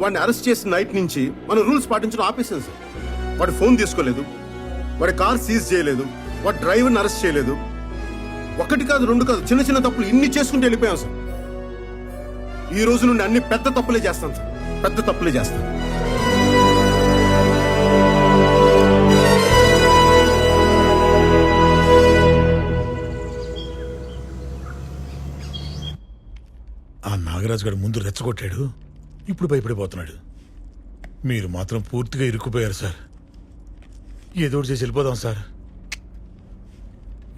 వాడిని అరెస్ట్ చేసిన నైట్ నుంచి మనం రూల్స్ పాటించడం ఆపేసాం సార్. వాడి ఫోన్ తీసుకోలేదు వాడి కార్ సీజ్ చేయలేదు వాడి డ్రైవర్ని అరెస్ట్ చేయలేదు. ఒకటి కాదు రెండు కాదు చిన్న చిన్న తప్పులు ఇన్ని చేసుకుంటూ వెళ్ళిపోయాం సార్. ఈ రోజు నుండి అన్ని పెద్ద తప్పులే చేస్తాను సార్. పెద్ద తప్పులే చేస్తాం. ఆ నాగరాజు గారు ముందు రెచ్చగొట్టాడు. ఇప్పుడు భయపడిపోతున్నాడు. మీరు మాత్రం పూర్తిగా ఇరుక్కుపోయారు సార్. ఏదో ఒకటి చేసి వెళ్ళిపోదాం సార్.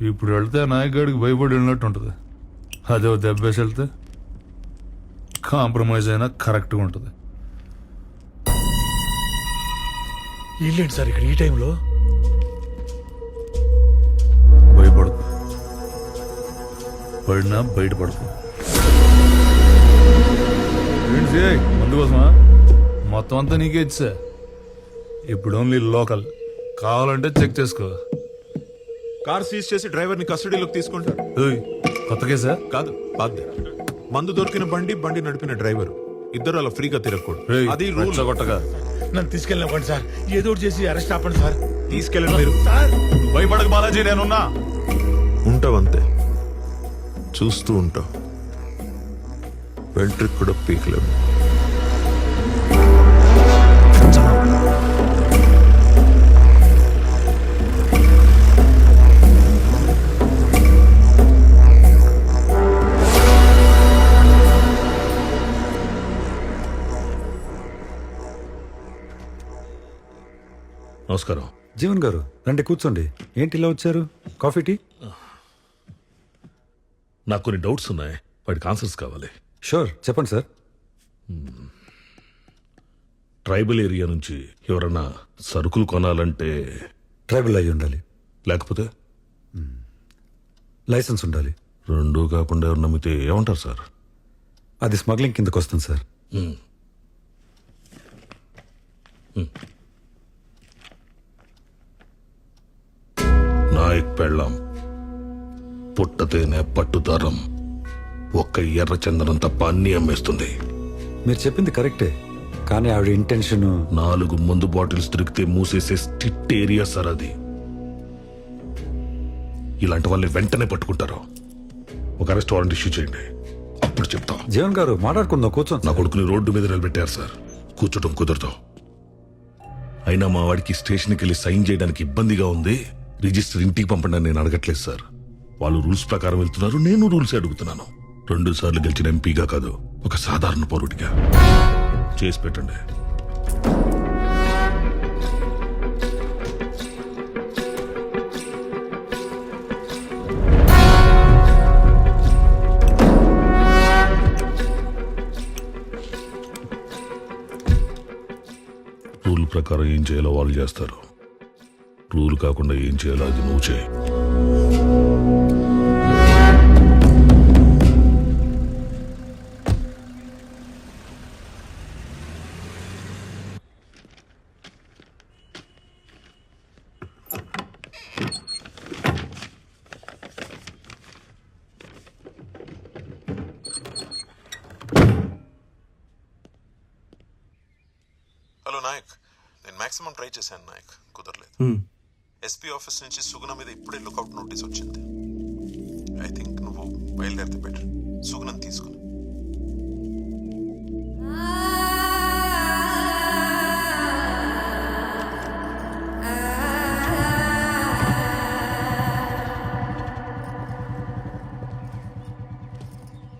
ఇప్పుడు వెళ్తే నాయకుడికి భయపడి వెళ్ళినట్టు ఉంటుంది. అదే దెబ్బేసి వెళ్తే కాంప్రమైజ్ అయినా కరెక్ట్గా ఉంటుంది. ఇల్లేంటి సార్ ఇక్కడ ఈ టైంలో? భయపడదు పడినా బయటపడదు ఏంటి? సిఐ? మందు కోసమా మొత్తం అంతా నీకే ఇచ్చా. ఇప్పుడు ఓన్లీ లోకల్ కావాలంటే చెక్ చేసుకో. కార్ సీజ్ చేసి డ్రైవర్ని కస్టడీలోకి తీసుకుంటారు ఏయ్, కొత్త కేసా? కాదు బాధ్య మందు దొరికిన బండి బండి నడిపిన డ్రైవర్. ఇద్దరు అలా ఫ్రీగా తిరగకూడదు. అది రూల్ రెచ్చగొట్టగా నన్ను తీసుకెళ్ళినవ్వండి సార్. ఏదో ఒకటి చేసి అరెస్ట్ ఆపండి సార్. తీసుకెళ్ళండి మీరు. సార్! భయపడక బాలాజీ నేనున్నా. ఉంటావంతే. చూస్తూ ఉంటావు. వెంట్రిక్ కూడా పీకలేము నమస్కారం. జీవన్ గారు రండి కూర్చోండి. ఏంటి ఇలా వచ్చారు? Coffee tea? నాకు కొన్ని డౌట్స్ ఉన్నాయి. వాటికి ఆన్సర్స్ కావాలి. షూర్ చెప్పండి సార్ ట్రైబల్ ఏరియా నుంచి ఎవరన్నా సరుకులు కొనాలంటే ట్రైబల్ అయి ఉండాలి. లేకపోతే? లైసెన్స్ ఉండాలి. రెండు కాకుండా ఎవరు నమ్మితే ఏమంటారు సార్ అది స్మగ్లింగ్ కిందకు వస్తుంది సార్ నాయక్ పెళ్ళాం. పుట్టతేనే పట్టుదారం. ఒక్క ఎర్ర చందనం తప్ప అన్ని అమ్మేస్తుంది. మీరు చెప్పింది కరెక్టే. కానీ ఆవిడ ఇంటెన్షన్ నాలుగు మందు బాటిల్స్ దొరికితే మూసేసే స్టిట్ ఏరియా సార్ అది. ఇలాంటి వాళ్ళని వెంటనే పట్టుకుంటారు. ఒక అరెస్ట్ వారెంట్ ఇష్యూ చేయండి. అప్పుడు చెప్తాం. జీవన్ గారు మాట్లాడుకుందాం కూర్చోండి నా. కొడుకుని రోడ్డు మీద నిలబెట్టారు సార్. కూర్చోటం కుదరదు. అయినా మా వాడికి స్టేషన్కి వెళ్ళి సైన్ చేయడానికి ఇబ్బందిగా ఉంది. రిజిస్టర్ ఇంటికి పంపండి నేను అడగట్లేదు సార్. వాళ్ళు రూల్స్ ప్రకారం వెళ్తున్నారు. నేను రూల్స్ అడుగుతున్నాను. రెండు సార్లు గెలిచిన ఎంపీగా కాదు ఒక సాధారణ పౌరుడిగా. చేసి పెట్టండి. రూల్ ప్రకారం ఏం చేయాలో వాళ్ళు చేస్తారు. రూల్ కాకుండా ఏం చేయాలో అది నువ్వు చేయి. హలో నాయక్ నేను మాక్సిమం ట్రై చేశాను నాయక్ కుదరలేదు. ఎస్పీ ఆఫీస్ నుంచి సుగుణ మీద ఇప్పుడే లుకౌట్ నోటీస్ వచ్చింది. ఐ థింక్ నువ్వు బయలుదేరితే బెటర్ సుగుణం తీసుకుని.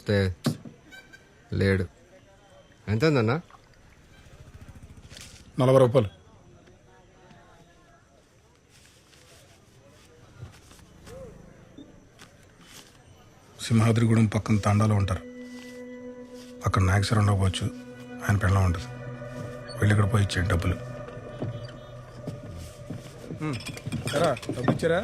లే లేడు. ఎంత ఉందన్నా నలభై రూపాయలు. సింహాద్రిగూడెం పక్కన తాండాలు ఉంటారు. అక్కడ నాగేశ్వరం ఉండకపోవచ్చు. ఆయన పెళ్ళం ఉంటుంది. వెళ్ళి ఇక్కడ పోయి ఇచ్చాడు డబ్బులు. సరే డబ్బు ఇచ్చారా?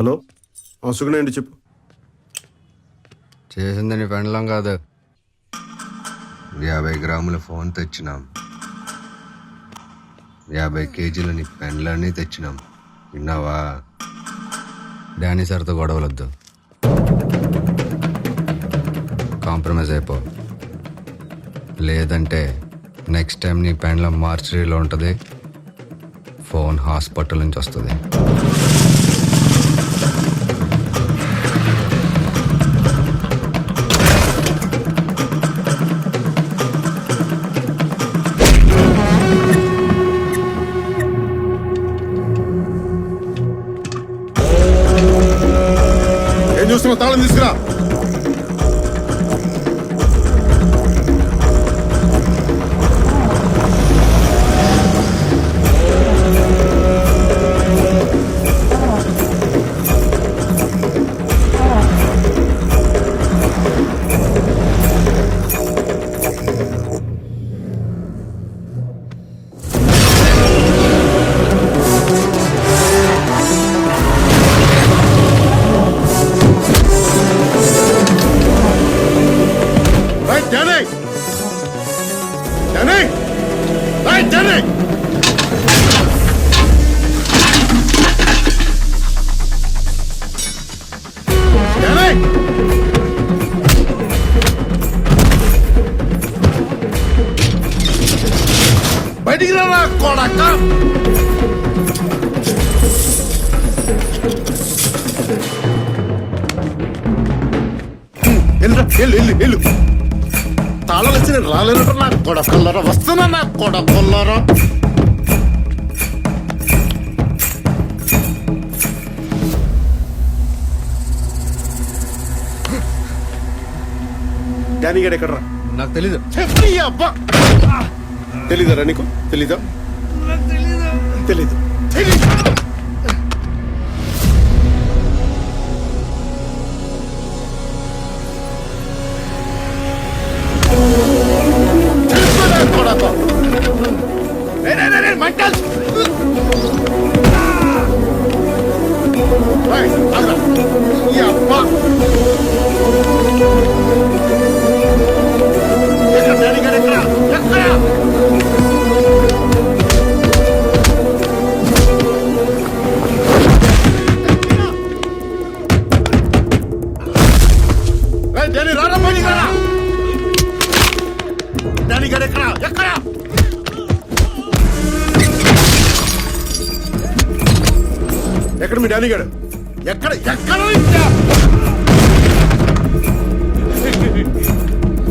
హలో? ఆ, సుగుణ అండి చెప్పు. చేసింది నీ పెండలం కాదు. యాభై గ్రాముల ఫోన్ తెచ్చినాం. యాభై కేజీల నీ పెండ్లన్నీ తెచ్చినాం. విన్నావా? డానీ సార్తో గొడవలొద్దు. కాంప్రమైజ్ అయిపో. లేదంటే నెక్స్ట్ టైం నీ పెండ్లం మార్చరీలో ఉంటుంది. ఫోన్ హాస్పిటల్ నుంచి వస్తుంది. ఏం చూస్తున్నావు తాళం తీసుకురా. తాళాలు వచ్చి నేను రాలేనట్టు నా కొడకల్లరా వస్తున్నా నా కొడకల్లరా డానీ గడ ఎక్కడ నాకు తెలీదు. అబ్బా! తెలీదరా నీకు తెలీదా. తెలీదు. తెలీదు. ఎక్కడ మీ డానీ గారు? ఎక్కడ ఎక్కడ?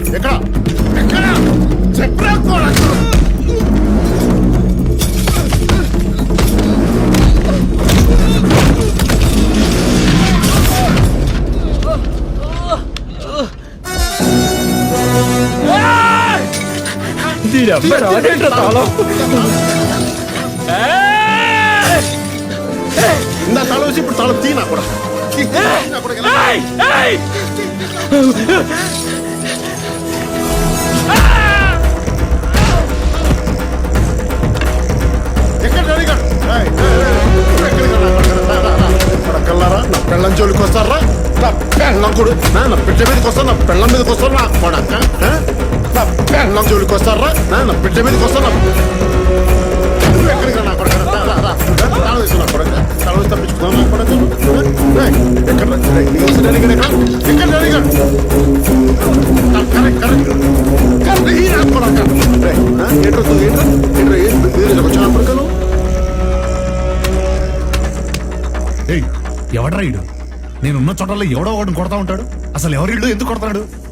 ఎక్కడ ఎక్కడ చెప్పరా కొడక. తాళం తీ నా కూడా కూడా ఏయ్, ఏయ్, ఇప్పుడు ఎక్కడికి రా, నా కొడక, రా, రా, రా. కొడకల్లారా నా పెళ్ళం జోలికి వస్తారా నా పెళ్ళం కూడా నా బిడ్డ మీదకి వస్తారు నా పెళ్ళం మీదకి వస్తారు నా కొడక? నా పెళ్ళం జోలికి వస్తారా నా బిడ్డ మీదకి వస్తారు కరెక్ట్ కరెక్ట్ ఈ నా కొడక ఏయ్, వచ్చిన కొడకలు ఎవడ్రా ఇడు నేనున్న చోటల్లో ఎవడో ఒకటి కొడతా ఉంటాడు. అసలు ఎవరిడు ఎందుకు కొడతాడు?